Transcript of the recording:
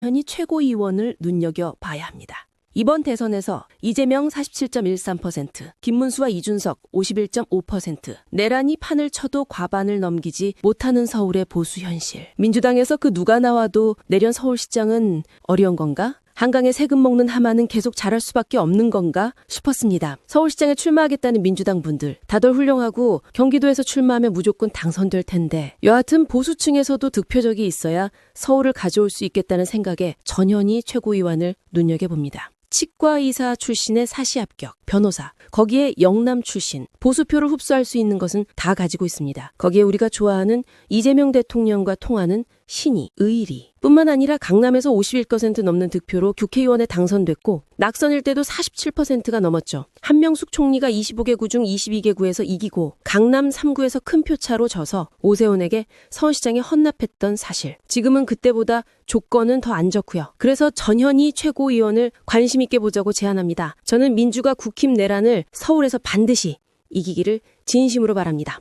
현이 최고위원을 눈여겨봐야 합니다. 이번 대선에서 이재명 47.13%, 김문수와 이준석 51.5%, 내란이 판을 쳐도 과반을 넘기지 못하는 서울의 보수 현실. 민주당에서 그 누가 나와도 내년 서울시장은 어려운 건가? 한강에 세금 먹는 하마는 계속 자랄 수밖에 없는 건가 싶었습니다. 서울시장에 출마하겠다는 민주당 분들 다들 훌륭하고 경기도에서 출마하면 무조건 당선될 텐데 여하튼 보수층에서도 득표적이 있어야 서울을 가져올 수 있겠다는 생각에 전현희 최고위원을 눈여겨봅니다. 치과의사 출신의 사시 합격, 변호사, 거기에 영남 출신, 보수표를 흡수할 수 있는 것은 다 가지고 있습니다. 거기에 우리가 좋아하는 이재명 대통령과 통하는 신이, 의리, 뿐만 아니라 강남에서 51% 넘는 득표로 국회의원에 당선됐고 낙선일 때도 47%가 넘었죠. 한명숙 총리가 25개 구 중 22개 구에서 이기고 강남 3구에서 큰 표차로 져서 오세훈에게 서울시장에 헌납했던 사실. 지금은 그때보다 조건은 더 안 좋고요. 그래서 전현희 최고위원을 관심 있게 보자고 제안합니다. 저는 민주가 국힘 내란을 서울에서 반드시 이기기를 진심으로 바랍니다.